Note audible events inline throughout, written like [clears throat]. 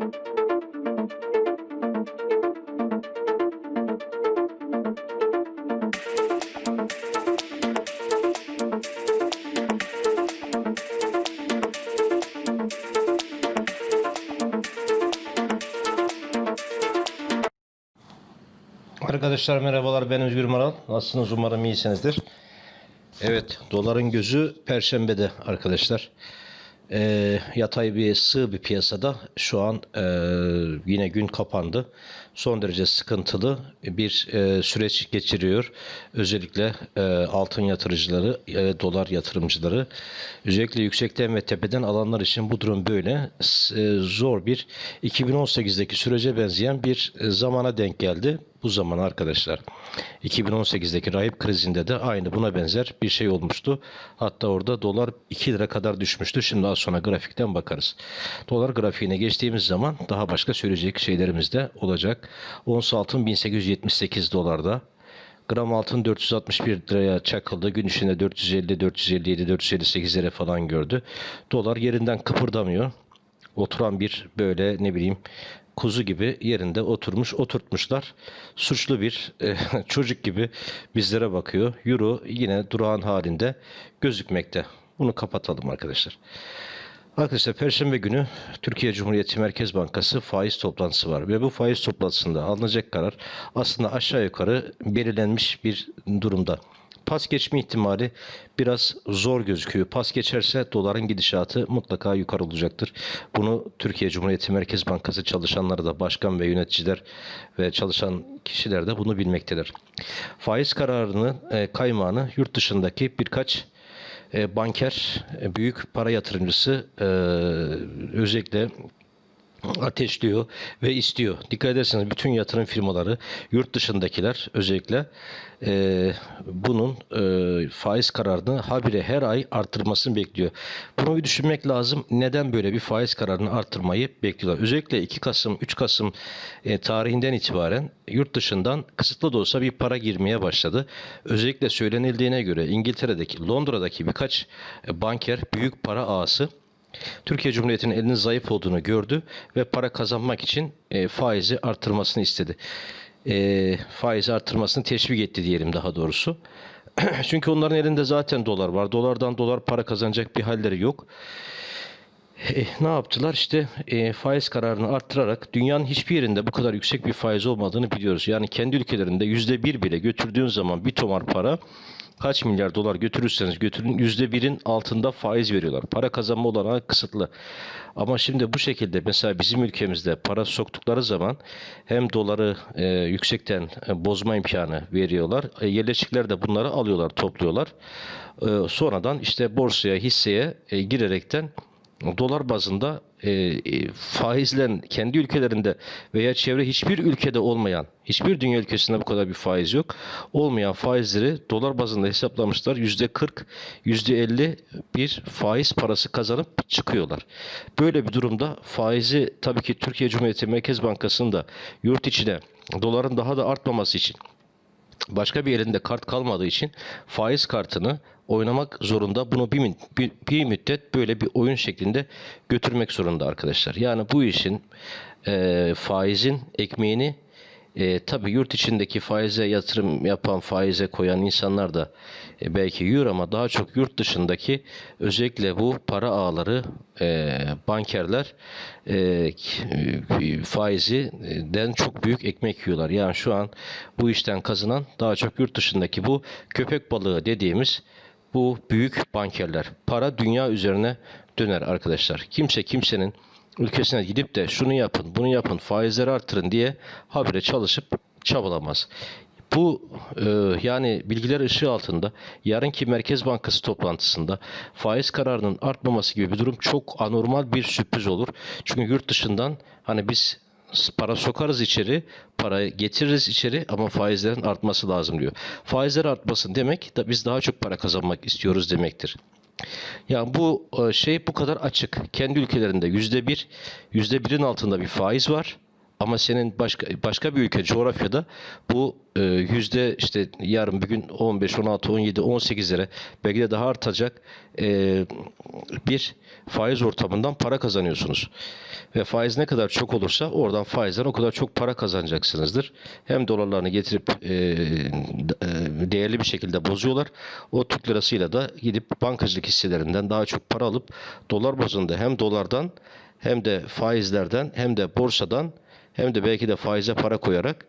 Arkadaşlar merhabalar ben Özgür Maral. Nasılsınız umarım iyisinizdir. Evet doların gözü perşembede arkadaşlar. Ee, yatay bir sığ bir piyasada şu an e, yine gün kapandı. Son derece sıkıntılı bir e, süreç geçiriyor. Özellikle e, altın yatırıcıları, e, dolar yatırımcıları. Özellikle yüksekten ve tepeden alanlar için bu durum böyle. E, zor bir 2018'deki sürece benzeyen bir e, zamana denk geldi bu zaman arkadaşlar 2018'deki rahip krizinde de aynı buna benzer bir şey olmuştu. Hatta orada dolar 2 lira kadar düşmüştü. Şimdi az sonra grafikten bakarız. Dolar grafiğine geçtiğimiz zaman daha başka söyleyecek şeylerimiz de olacak. Ons altın 1878 dolarda. Gram altın 461 liraya çakıldı. Gün içinde 450, 457, 458 lira falan gördü. Dolar yerinden kıpırdamıyor oturan bir böyle ne bileyim kuzu gibi yerinde oturmuş oturtmuşlar. Suçlu bir e, [laughs] çocuk gibi bizlere bakıyor. Euro yine durağan halinde gözükmekte. Bunu kapatalım arkadaşlar. Arkadaşlar Perşembe günü Türkiye Cumhuriyeti Merkez Bankası faiz toplantısı var ve bu faiz toplantısında alınacak karar aslında aşağı yukarı belirlenmiş bir durumda. Pas geçme ihtimali biraz zor gözüküyor. Pas geçerse doların gidişatı mutlaka yukarı olacaktır. Bunu Türkiye Cumhuriyeti Merkez Bankası çalışanları da başkan ve yöneticiler ve çalışan kişiler de bunu bilmektedir. Faiz kararını e, kaymağını yurt dışındaki birkaç e, banker, e, büyük para yatırımcısı özellikle ateşliyor ve istiyor. Dikkat ederseniz bütün yatırım firmaları yurt dışındakiler özellikle e, bunun e, faiz kararını habire her ay arttırmasını bekliyor. Bunu bir düşünmek lazım. Neden böyle bir faiz kararını arttırmayı bekliyorlar? Özellikle 2 Kasım, 3 Kasım e, tarihinden itibaren yurt dışından kısıtlı da olsa bir para girmeye başladı. Özellikle söylenildiğine göre İngiltere'deki, Londra'daki birkaç e, banker, büyük para ağası Türkiye Cumhuriyeti'nin elinin zayıf olduğunu gördü ve para kazanmak için e, faizi artırmasını istedi. E, faizi artırmasını teşvik etti diyelim daha doğrusu. [clears throat] Çünkü onların elinde zaten dolar var. Dolardan dolar para kazanacak bir halleri yok. E, ne yaptılar? İşte e, faiz kararını arttırarak dünyanın hiçbir yerinde bu kadar yüksek bir faiz olmadığını biliyoruz. Yani kendi ülkelerinde yüzde bir bile götürdüğün zaman bir tomar para kaç milyar dolar götürürseniz götürün yüzde birin altında faiz veriyorlar. Para kazanma olanağı kısıtlı. Ama şimdi bu şekilde mesela bizim ülkemizde para soktukları zaman hem doları e, yüksekten e, bozma imkanı veriyorlar. E, yerleşikler de bunları alıyorlar, topluyorlar. E, sonradan işte borsaya, hisseye e, girerekten dolar bazında e, e, faizlen kendi ülkelerinde veya çevre hiçbir ülkede olmayan, hiçbir dünya ülkesinde bu kadar bir faiz yok. Olmayan faizleri dolar bazında hesaplamışlar. Yüzde 40, yüzde 50 bir faiz parası kazanıp çıkıyorlar. Böyle bir durumda faizi tabii ki Türkiye Cumhuriyeti Merkez Bankası'nda yurt içine doların daha da artmaması için başka bir elinde kart kalmadığı için faiz kartını oynamak zorunda. Bunu bir, bir, bir müddet böyle bir oyun şeklinde götürmek zorunda arkadaşlar. Yani bu işin e, faizin ekmeğini e, tabii yurt içindeki faize yatırım yapan, faize koyan insanlar da e, belki yiyor ama daha çok yurt dışındaki özellikle bu para ağları, e, bankerler e, k- faizden çok büyük ekmek yiyorlar. Yani şu an bu işten kazanan daha çok yurt dışındaki bu köpek balığı dediğimiz bu büyük bankerler. Para dünya üzerine döner arkadaşlar. Kimse kimsenin ülkesine gidip de şunu yapın, bunu yapın, faizleri artırın diye habire çalışıp çabalamaz. Bu e, yani bilgiler ışığı altında yarınki Merkez Bankası toplantısında faiz kararının artmaması gibi bir durum çok anormal bir sürpriz olur. Çünkü yurt dışından hani biz para sokarız içeri, para getiririz içeri ama faizlerin artması lazım diyor. Faizler artmasın demek da biz daha çok para kazanmak istiyoruz demektir. Yani bu e, şey bu kadar açık. Kendi ülkelerinde yüzde bir, yüzde birin altında bir faiz var. Ama senin başka başka bir ülke coğrafyada bu e, yüzde işte yarın bir gün 15, 16, 17, 18 lira belki de daha artacak e, bir faiz ortamından para kazanıyorsunuz. Ve faiz ne kadar çok olursa oradan faizden o kadar çok para kazanacaksınızdır. Hem dolarlarını getirip e, değerli bir şekilde bozuyorlar. O Türk lirasıyla da gidip bankacılık hisselerinden daha çok para alıp dolar bazında hem dolardan hem de faizlerden hem de borsadan hem de belki de faize para koyarak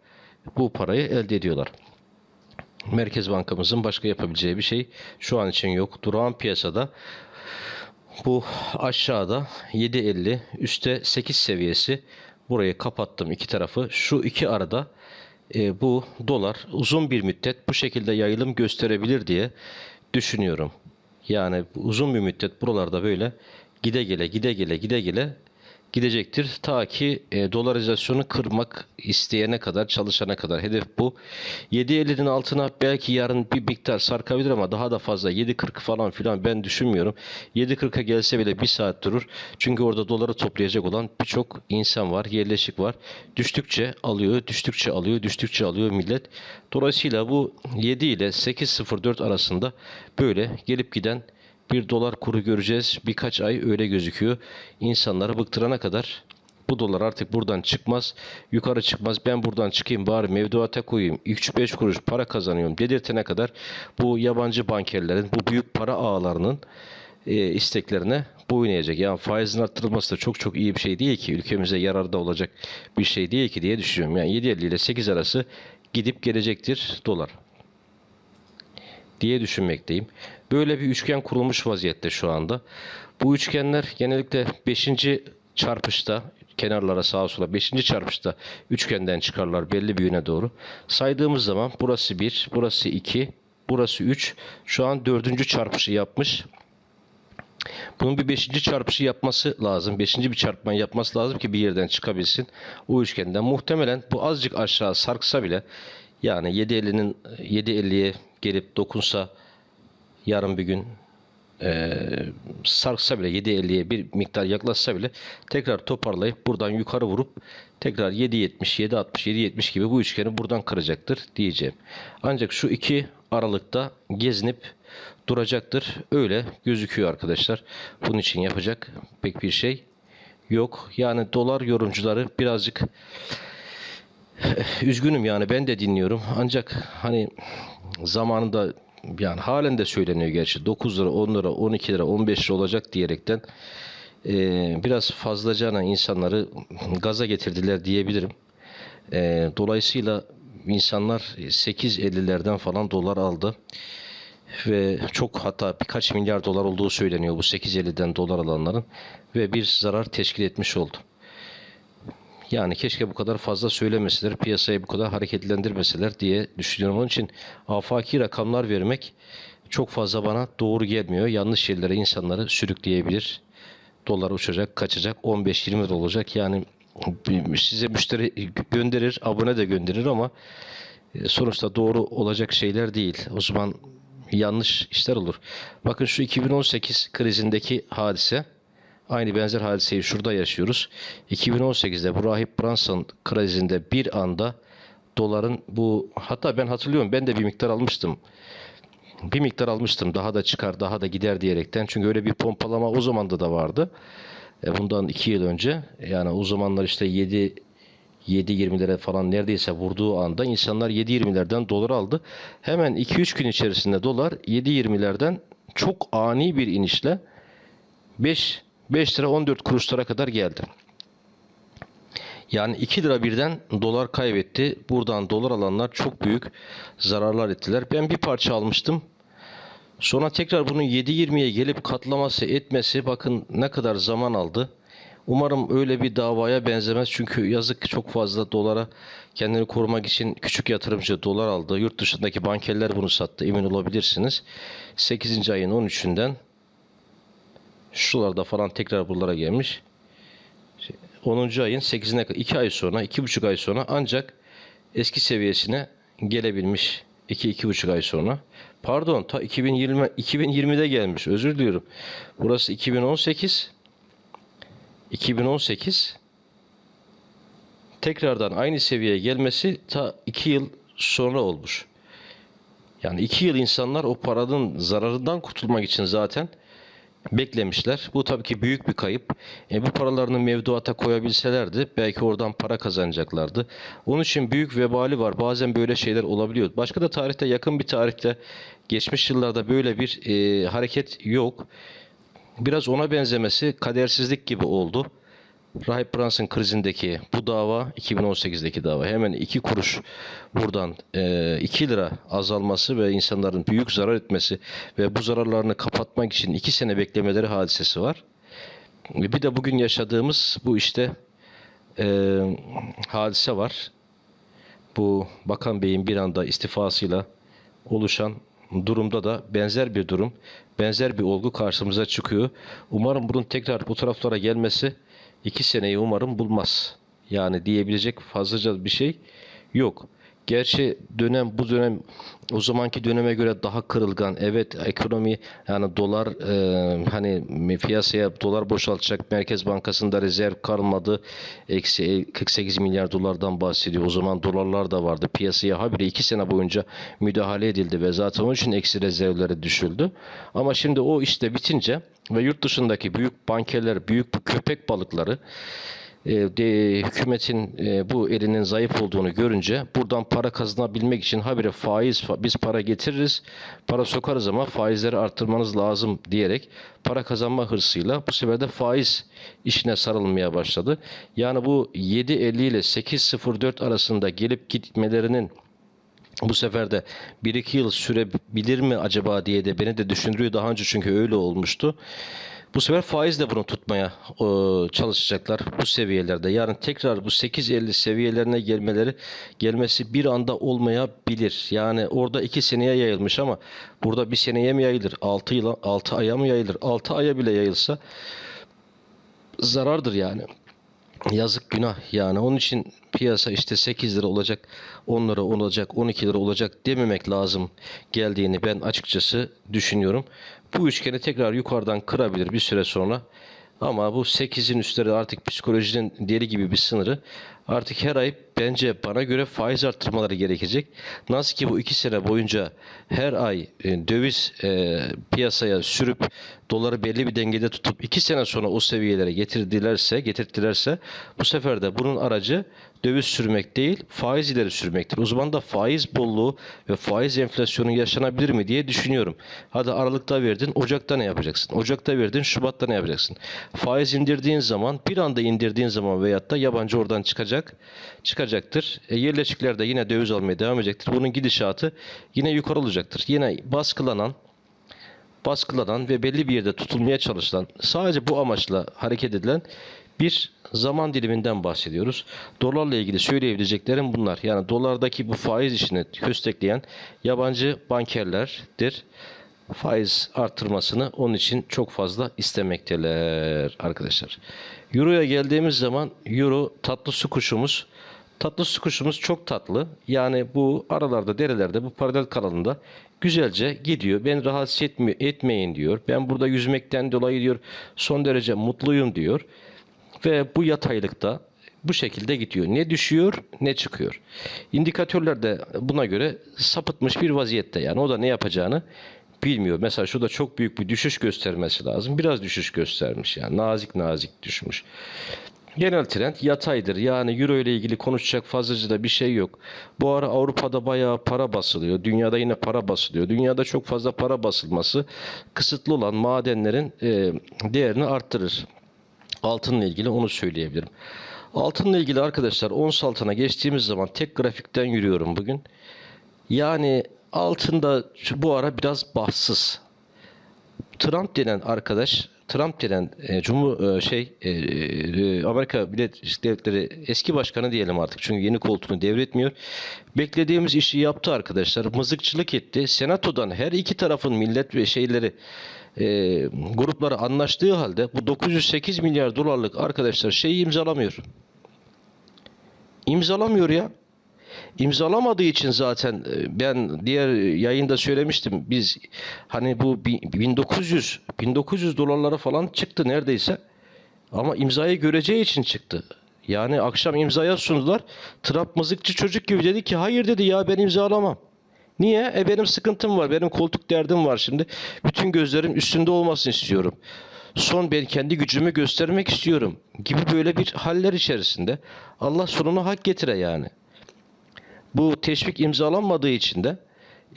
bu parayı elde ediyorlar. Merkez Bankamızın başka yapabileceği bir şey şu an için yok. Durağan piyasada bu aşağıda 7.50 üstte 8 seviyesi burayı kapattım iki tarafı. Şu iki arada e, bu dolar uzun bir müddet bu şekilde yayılım gösterebilir diye düşünüyorum. Yani uzun bir müddet buralarda böyle gide gele gide gele gide gele gidecektir. Ta ki e, dolarizasyonu kırmak isteyene kadar, çalışana kadar. Hedef bu. 7.50'nin altına belki yarın bir miktar sarkabilir ama daha da fazla 7.40 falan filan ben düşünmüyorum. 7.40'a gelse bile bir saat durur. Çünkü orada doları toplayacak olan birçok insan var, yerleşik var. Düştükçe alıyor, düştükçe alıyor, düştükçe alıyor millet. Dolayısıyla bu 7 ile 8.04 arasında böyle gelip giden bir dolar kuru göreceğiz. Birkaç ay öyle gözüküyor. İnsanları bıktırana kadar bu dolar artık buradan çıkmaz. Yukarı çıkmaz. Ben buradan çıkayım bari mevduata koyayım. 3-5 kuruş para kazanıyorum dedirtene kadar bu yabancı bankerlerin, bu büyük para ağlarının e, isteklerine boyun eğecek. Yani faizin arttırılması da çok çok iyi bir şey değil ki. Ülkemize yararda olacak bir şey değil ki diye düşünüyorum. Yani 7.50 ile 8 arası gidip gelecektir dolar diye düşünmekteyim. Böyle bir üçgen kurulmuş vaziyette şu anda. Bu üçgenler genellikle 5. çarpışta kenarlara sağa sola 5. çarpışta üçgenden çıkarlar belli bir yöne doğru. Saydığımız zaman burası 1, burası 2, burası 3. Şu an 4. çarpışı yapmış. Bunun bir 5. çarpışı yapması lazım. 5. bir çarpma yapması lazım ki bir yerden çıkabilsin. O üçgenden muhtemelen bu azıcık aşağı sarksa bile yani 7.50'nin 7.50'ye gelip dokunsa yarın bir gün e, sarksa bile 7.50'ye bir miktar yaklaşsa bile tekrar toparlayıp buradan yukarı vurup tekrar 7.70, 7.60, 7.70 gibi bu üçgeni buradan kıracaktır diyeceğim. Ancak şu iki aralıkta gezinip duracaktır. Öyle gözüküyor arkadaşlar. Bunun için yapacak pek bir şey yok. Yani dolar yorumcuları birazcık üzgünüm yani ben de dinliyorum. Ancak hani zamanında yani halen de söyleniyor gerçi 9 lira 10 lira 12 lira 15 lira olacak diyerekten e, biraz fazlacana insanları gaza getirdiler diyebilirim. E, dolayısıyla insanlar 8.50'lerden falan dolar aldı ve çok hatta birkaç milyar dolar olduğu söyleniyor bu 8.50'den dolar alanların ve bir zarar teşkil etmiş oldu. Yani keşke bu kadar fazla söylemeseler, piyasayı bu kadar hareketlendirmeseler diye düşünüyorum. Onun için afaki rakamlar vermek çok fazla bana doğru gelmiyor. Yanlış yerlere insanları sürükleyebilir. Dolar uçacak, kaçacak, 15-20 lira olacak. Yani size müşteri gönderir, abone de gönderir ama e, sonuçta doğru olacak şeyler değil. O zaman yanlış işler olur. Bakın şu 2018 krizindeki hadise Aynı benzer hadiseyi şurada yaşıyoruz. 2018'de bu Rahip Brunson krizinde bir anda doların bu hatta ben hatırlıyorum ben de bir miktar almıştım. Bir miktar almıştım daha da çıkar daha da gider diyerekten. Çünkü öyle bir pompalama o zamanda da vardı. E, bundan iki yıl önce yani o zamanlar işte 7 7.20'lere falan neredeyse vurduğu anda insanlar 7.20'lerden dolar aldı. Hemen 2-3 gün içerisinde dolar 7.20'lerden çok ani bir inişle 5 5 lira 14 kuruşlara kadar geldi. Yani 2 lira birden dolar kaybetti. Buradan dolar alanlar çok büyük zararlar ettiler. Ben bir parça almıştım. Sonra tekrar bunun 7.20'ye gelip katlaması etmesi bakın ne kadar zaman aldı. Umarım öyle bir davaya benzemez. Çünkü yazık çok fazla dolara kendini korumak için küçük yatırımcı dolar aldı. Yurt dışındaki bankerler bunu sattı. Emin olabilirsiniz. 8. ayın 13'ünden Şuralarda falan tekrar buralara gelmiş. 10. ayın 8'ine 2 ay sonra, 2,5 ay sonra ancak eski seviyesine gelebilmiş. 2-2,5 ay sonra. Pardon ta 2020 2020'de gelmiş. Özür diliyorum. Burası 2018 2018 tekrardan aynı seviyeye gelmesi ta 2 yıl sonra olmuş. Yani 2 yıl insanlar o paranın zararından kurtulmak için zaten beklemişler. Bu tabii ki büyük bir kayıp. E, bu paralarını mevduata koyabilselerdi belki oradan para kazanacaklardı. Onun için büyük vebali var. Bazen böyle şeyler olabiliyor. Başka da tarihte yakın bir tarihte geçmiş yıllarda böyle bir e, hareket yok. Biraz ona benzemesi kadersizlik gibi oldu. Rahip Brunson krizindeki bu dava 2018'deki dava hemen 2 kuruş buradan 2 lira azalması ve insanların büyük zarar etmesi ve bu zararlarını kapatmak için 2 sene beklemeleri hadisesi var. Ve Bir de bugün yaşadığımız bu işte e, hadise var. Bu Bakan Bey'in bir anda istifasıyla oluşan durumda da benzer bir durum, benzer bir olgu karşımıza çıkıyor. Umarım bunun tekrar bu taraflara gelmesi iki seneyi umarım bulmaz. Yani diyebilecek fazlaca bir şey yok. Gerçi dönem bu dönem o zamanki döneme göre daha kırılgan. Evet ekonomi yani dolar e, hani piyasaya dolar boşaltacak Merkez Bankası'nda rezerv kalmadı. Eksi 48 milyar dolardan bahsediyor. O zaman dolarlar da vardı. Piyasaya habire 2 sene boyunca müdahale edildi ve zaten onun için eksi rezervleri düşüldü. Ama şimdi o işte bitince ve yurt dışındaki büyük bankerler, büyük köpek balıkları e, hükümetin e, bu elinin zayıf olduğunu görünce buradan para kazanabilmek için habire faiz fa- biz para getiririz para sokarız ama faizleri arttırmanız lazım diyerek para kazanma hırsıyla bu sefer de faiz işine sarılmaya başladı. Yani bu 7.50 ile 8.04 arasında gelip gitmelerinin bu sefer de 1-2 yıl sürebilir mi acaba diye de beni de düşündürüyor. Daha önce çünkü öyle olmuştu. Bu sefer faizle bunu tutmaya e, çalışacaklar bu seviyelerde. Yarın tekrar bu 8.50 seviyelerine gelmeleri gelmesi bir anda olmayabilir. Yani orada 2 seneye yayılmış ama burada bir seneye mi yayılır? 6 yıla 6 aya mı yayılır? 6 aya bile yayılsa zarardır yani. Yazık günah yani onun için piyasa işte 8 lira olacak 10 lira olacak 12 lira olacak dememek lazım geldiğini ben açıkçası düşünüyorum. Bu üçgeni tekrar yukarıdan kırabilir bir süre sonra. Ama bu 8'in üstleri artık psikolojinin deli gibi bir sınırı artık her ay bence bana göre faiz arttırmaları gerekecek. Nasıl ki bu iki sene boyunca her ay e, döviz e, piyasaya sürüp doları belli bir dengede tutup iki sene sonra o seviyelere getirdilerse, getirttilerse bu sefer de bunun aracı döviz sürmek değil, faiz ileri sürmektir. O zaman da faiz bolluğu ve faiz enflasyonu yaşanabilir mi diye düşünüyorum. Hadi Aralık'ta verdin, Ocak'ta ne yapacaksın? Ocak'ta verdin, Şubat'ta ne yapacaksın? Faiz indirdiğin zaman, bir anda indirdiğin zaman veyahut da yabancı oradan çıkacak, çıkacaktır. E, yerleşikler de yine döviz almaya devam edecektir. Bunun gidişatı yine yukarı olacaktır. Yine baskılanan, baskılanan ve belli bir yerde tutulmaya çalışılan, sadece bu amaçla hareket edilen bir zaman diliminden bahsediyoruz. Dolarla ilgili söyleyebileceklerim bunlar. Yani dolardaki bu faiz işini köstekleyen yabancı bankerlerdir. Faiz artırmasını onun için çok fazla istemekteler arkadaşlar. Euro'ya geldiğimiz zaman Euro tatlı su kuşumuz. Tatlı su kuşumuz çok tatlı. Yani bu aralarda, derelerde, bu paralel kanalında güzelce gidiyor. Ben rahatsız etmi- etmeyin diyor. Ben burada yüzmekten dolayı diyor son derece mutluyum diyor. Ve bu yataylıkta bu şekilde gidiyor. Ne düşüyor ne çıkıyor. İndikatörler de buna göre sapıtmış bir vaziyette. Yani o da ne yapacağını bilmiyor. Mesela şurada çok büyük bir düşüş göstermesi lazım. Biraz düşüş göstermiş yani. Nazik nazik düşmüş. Genel trend yataydır. Yani euro ile ilgili konuşacak fazlaca da bir şey yok. Bu ara Avrupa'da bayağı para basılıyor. Dünyada yine para basılıyor. Dünyada çok fazla para basılması kısıtlı olan madenlerin e, değerini arttırır. Altınla ilgili onu söyleyebilirim. Altınla ilgili arkadaşlar ons altına geçtiğimiz zaman tek grafikten yürüyorum bugün. Yani altında bu ara biraz bahtsız. Trump denen arkadaş, Trump denen e, Cumhur e, şey e, e, Amerika Birleşik Devletleri eski başkanı diyelim artık çünkü yeni koltuğunu devretmiyor. Beklediğimiz işi yaptı arkadaşlar. Mızıkçılık etti. Senatodan her iki tarafın millet ve şeyleri e, grupları anlaştığı halde bu 908 milyar dolarlık arkadaşlar şeyi imzalamıyor. İmzalamıyor ya. İmzalamadığı için zaten e, ben diğer yayında söylemiştim. Biz hani bu bi- 1900 1900 dolarlara falan çıktı neredeyse. Ama imzayı göreceği için çıktı. Yani akşam imzaya sundular. Trump mızıkçı çocuk gibi dedi ki hayır dedi ya ben imzalamam. Niye? E benim sıkıntım var. Benim koltuk derdim var şimdi. Bütün gözlerim üstünde olmasını istiyorum. Son ben kendi gücümü göstermek istiyorum. Gibi böyle bir haller içerisinde. Allah sonunu hak getire yani. Bu teşvik imzalanmadığı için de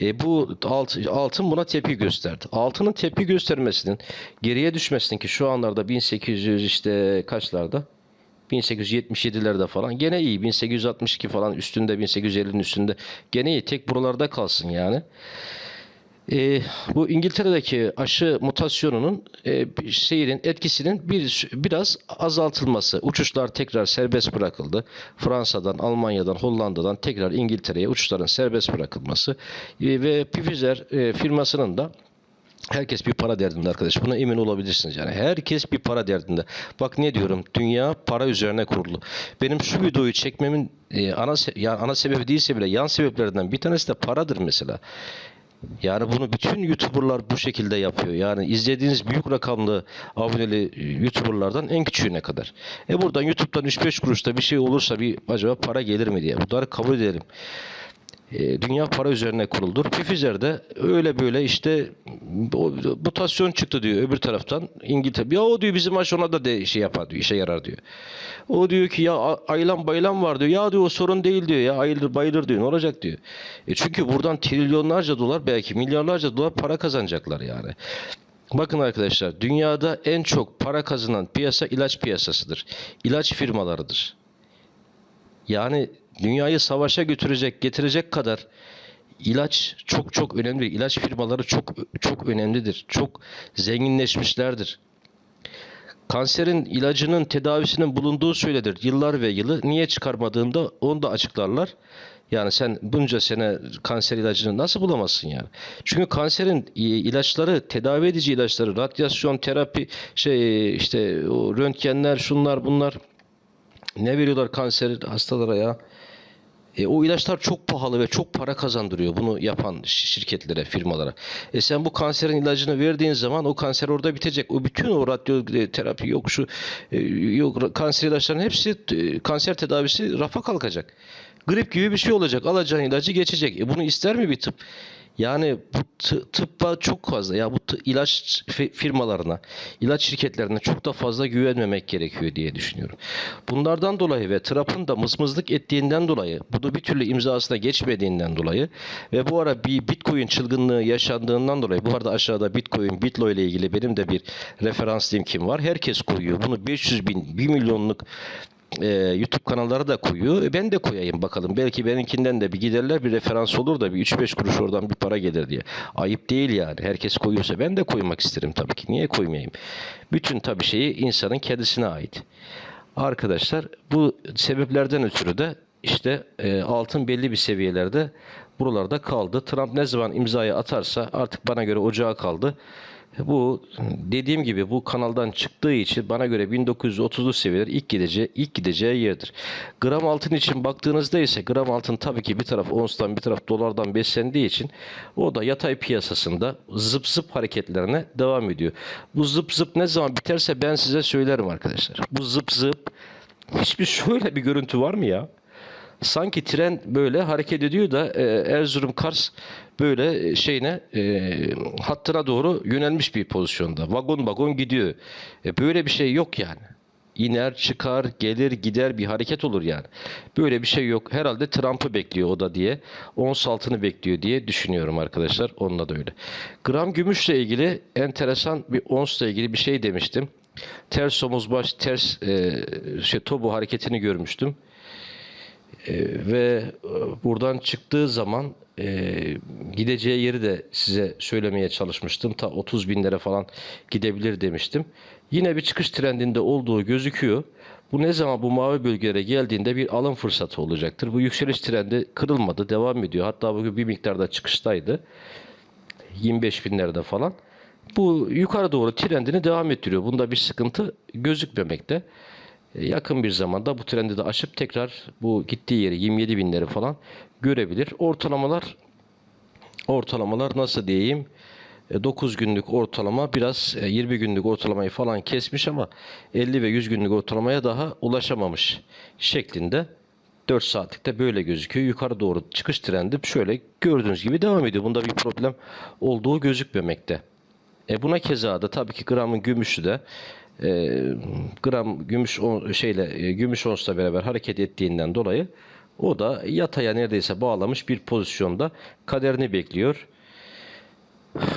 e, bu alt, altın buna tepki gösterdi. Altının tepki göstermesinin geriye düşmesinin ki şu anlarda 1800 işte kaçlarda 1877'lerde falan gene iyi 1862 falan üstünde 1850'nin üstünde gene iyi tek buralarda kalsın yani. E, bu İngiltere'deki aşı mutasyonunun e, bir şeyin etkisinin bir biraz azaltılması. Uçuşlar tekrar serbest bırakıldı. Fransa'dan, Almanya'dan, Hollanda'dan tekrar İngiltere'ye uçuşların serbest bırakılması E, ve Pfizer e, firmasının da Herkes bir para derdinde arkadaş. Buna emin olabilirsiniz yani. Herkes bir para derdinde. Bak ne diyorum? Dünya para üzerine kurulu. Benim şu videoyu çekmemin e, ana se- yani ana sebebi değilse bile yan sebeplerinden bir tanesi de paradır mesela. Yani bunu bütün YouTuber'lar bu şekilde yapıyor. Yani izlediğiniz büyük rakamlı aboneli e, YouTuber'lardan en küçüğüne kadar. E buradan YouTube'dan 3-5 kuruşta bir şey olursa bir acaba para gelir mi diye. Bunları kabul edelim. E, dünya para üzerine kuruldur. Pfizer'de öyle böyle işte mutasyon çıktı diyor öbür taraftan İngiltere. Ya o diyor bizim aşı ona da de, şey yapar diyor, işe yarar diyor. O diyor ki ya a- ayılan bayılan var diyor. Ya diyor o sorun değil diyor ya ayılır bayılır diyor. Ne olacak diyor. E çünkü buradan trilyonlarca dolar belki milyarlarca dolar para kazanacaklar yani. Bakın arkadaşlar dünyada en çok para kazanan piyasa ilaç piyasasıdır. İlaç firmalarıdır. Yani dünyayı savaşa götürecek, getirecek kadar ilaç çok çok önemli. İlaç firmaları çok çok önemlidir. Çok zenginleşmişlerdir. Kanserin ilacının tedavisinin bulunduğu söylenir yıllar ve yılı. Niye çıkarmadığında onu da açıklarlar. Yani sen bunca sene kanser ilacını nasıl bulamazsın yani? Çünkü kanserin ilaçları, tedavi edici ilaçları, radyasyon terapi, şey işte o röntgenler, şunlar bunlar ne veriyorlar kanser hastalara ya? E, o ilaçlar çok pahalı ve çok para kazandırıyor bunu yapan şi- şirketlere, firmalara. E sen bu kanserin ilacını verdiğin zaman o kanser orada bitecek. O bütün o radyoterapi yok şu e, yok kanser ilaçlarının hepsi e, kanser tedavisi rafa kalkacak. Grip gibi bir şey olacak. Alacağın ilacı geçecek. E bunu ister mi bir tıp? Yani bu tı- tıbba çok fazla ya bu ilaç fi- firmalarına, ilaç şirketlerine çok da fazla güvenmemek gerekiyor diye düşünüyorum. Bunlardan dolayı ve Trump'ın da mızmızlık ettiğinden dolayı, bunu bir türlü imzasına geçmediğinden dolayı ve bu ara bir Bitcoin çılgınlığı yaşandığından dolayı, bu arada aşağıda Bitcoin, Bitlo ile ilgili benim de bir referans linkim var. Herkes koyuyor. Bunu 500 bin, 1 milyonluk e, YouTube kanalları da koyuyor. E, ben de koyayım bakalım. Belki benimkinden de bir giderler bir referans olur da bir 3-5 kuruş oradan bir para gelir diye. Ayıp değil yani. Herkes koyuyorsa ben de koymak isterim tabii ki. Niye koymayayım? Bütün tabii şeyi insanın kendisine ait. Arkadaşlar bu sebeplerden ötürü de işte e, altın belli bir seviyelerde buralarda kaldı. Trump ne zaman imzayı atarsa artık bana göre ocağa kaldı. Bu dediğim gibi bu kanaldan çıktığı için bana göre 1930'lu seviyeler ilk gideceği ilk gideceği yerdir. Gram altın için baktığınızda ise gram altın tabii ki bir taraf onstan bir taraf dolardan beslendiği için o da yatay piyasasında zıp zıp hareketlerine devam ediyor. Bu zıp zıp ne zaman biterse ben size söylerim arkadaşlar. Bu zıp zıp hiçbir şöyle bir görüntü var mı ya? Sanki tren böyle hareket ediyor da e, Erzurum Kars böyle e, şeyine e, hattına doğru yönelmiş bir pozisyonda. Vagon vagon gidiyor. E, böyle bir şey yok yani. İner, çıkar, gelir, gider bir hareket olur yani. Böyle bir şey yok. Herhalde Trump'ı bekliyor o da diye. Ons altını bekliyor diye düşünüyorum arkadaşlar. Onunla da öyle. Gram gümüşle ilgili enteresan bir onsla ilgili bir şey demiştim. Ters omuz baş, ters e, şey, tobu hareketini görmüştüm. Ee, ve e, buradan çıktığı zaman e, gideceği yeri de size söylemeye çalışmıştım. Ta 30 binlere falan gidebilir demiştim. Yine bir çıkış trendinde olduğu gözüküyor. Bu ne zaman bu mavi bölgelere geldiğinde bir alım fırsatı olacaktır. Bu yükseliş trendi kırılmadı, devam ediyor. Hatta bugün bir miktarda çıkıştaydı. 25 binlerde falan. Bu yukarı doğru trendini devam ettiriyor. Bunda bir sıkıntı gözükmemekte. E, Yakın bir zamanda bu trendi de aşıp tekrar bu gittiği yeri 27 binleri falan görebilir. Ortalamalar ortalamalar nasıl diyeyim? 9 günlük ortalama biraz e, 20 günlük ortalamayı falan kesmiş ama 50 ve 100 günlük ortalamaya daha ulaşamamış şeklinde 4 saatlikte böyle gözüküyor. Yukarı doğru çıkış trendi şöyle gördüğünüz gibi devam ediyor. Bunda bir problem olduğu gözükmemekte. E buna keza da tabii ki gramın gümüşü de e, gram gümüş on- şeyle e, gümüş onsla beraber hareket ettiğinden dolayı o da yataya neredeyse bağlamış bir pozisyonda kaderini bekliyor.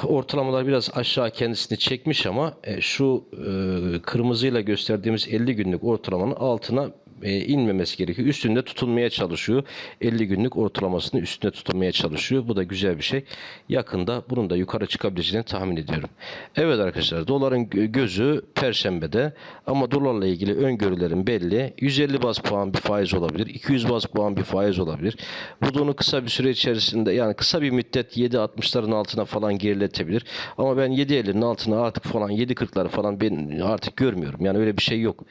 Ortalamalar biraz aşağı kendisini çekmiş ama e, şu e, kırmızıyla gösterdiğimiz 50 günlük ortalamanın altına e, inmemesi gerekiyor. Üstünde tutunmaya çalışıyor. 50 günlük ortalamasının üstünde tutunmaya çalışıyor. Bu da güzel bir şey. Yakında bunun da yukarı çıkabileceğini tahmin ediyorum. Evet arkadaşlar doların gö- gözü perşembede ama dolarla ilgili öngörülerim belli. 150 bas puan bir faiz olabilir. 200 bas puan bir faiz olabilir. Bu da onu kısa bir süre içerisinde yani kısa bir müddet 7.60'ların altına falan geriletebilir. Ama ben 7.50'nin altına artık falan 7.40'ları falan ben artık görmüyorum. Yani öyle bir şey yok.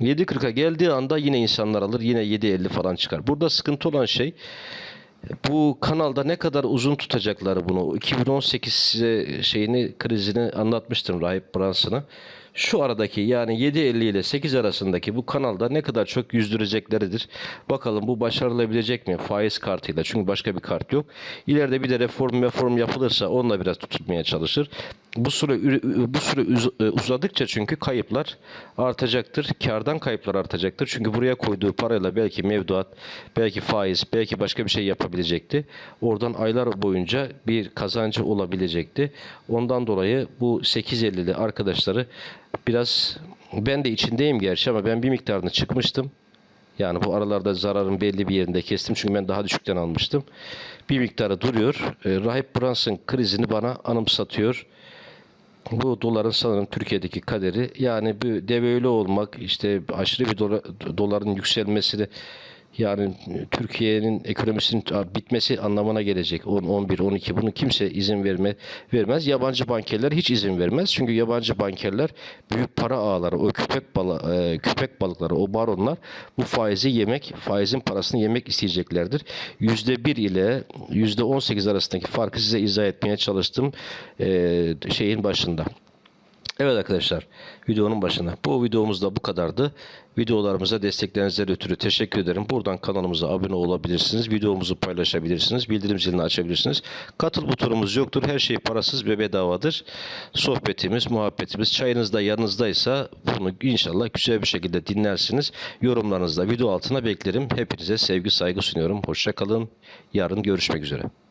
7.40'a geldiği anda yine insanlar alır. Yine 7.50 falan çıkar. Burada sıkıntı olan şey bu kanalda ne kadar uzun tutacakları bunu 2018 size şeyini krizini anlatmıştım Rahip Branson'a. Şu aradaki yani 7.50 ile 8 arasındaki bu kanalda ne kadar çok yüzdürecekleridir. Bakalım bu başarılabilecek mi faiz kartıyla çünkü başka bir kart yok. İleride bir de reform reform yapılırsa onunla biraz tutulmaya çalışır. Bu süre bu süre uz- uzadıkça çünkü kayıplar artacaktır. Kardan kayıplar artacaktır. Çünkü buraya koyduğu parayla belki mevduat, belki faiz, belki başka bir şey yapabilecekti. Oradan aylar boyunca bir kazancı olabilecekti. Ondan dolayı bu 8.50'li arkadaşları biraz ben de içindeyim gerçi ama ben bir miktarını çıkmıştım. Yani bu aralarda zararın belli bir yerinde kestim çünkü ben daha düşükten almıştım. Bir miktarı duruyor. E, Rahip Brunson krizini bana anımsatıyor. Bu doların sanırım Türkiye'deki kaderi yani bu devalüe olmak işte aşırı bir dola- doların yükselmesini yani Türkiye'nin ekonomisinin bitmesi anlamına gelecek. 10, 11, 12 bunu kimse izin verme, vermez. Yabancı bankerler hiç izin vermez. Çünkü yabancı bankerler büyük para ağları, o köpek balı, e, köpek balıkları, o baronlar bu faizi yemek, faizin parasını yemek isteyeceklerdir. %1 ile %18 arasındaki farkı size izah etmeye çalıştım e, şeyin başında. Evet arkadaşlar videonun başına. Bu videomuz da bu kadardı. Videolarımıza desteklerinizden ötürü teşekkür ederim. Buradan kanalımıza abone olabilirsiniz. Videomuzu paylaşabilirsiniz. Bildirim zilini açabilirsiniz. Katıl butonumuz yoktur. Her şey parasız ve bedavadır. Sohbetimiz, muhabbetimiz çayınız da yanınızdaysa bunu inşallah güzel bir şekilde dinlersiniz. Yorumlarınızı da video altına beklerim. Hepinize sevgi saygı sunuyorum. Hoşça kalın. Yarın görüşmek üzere.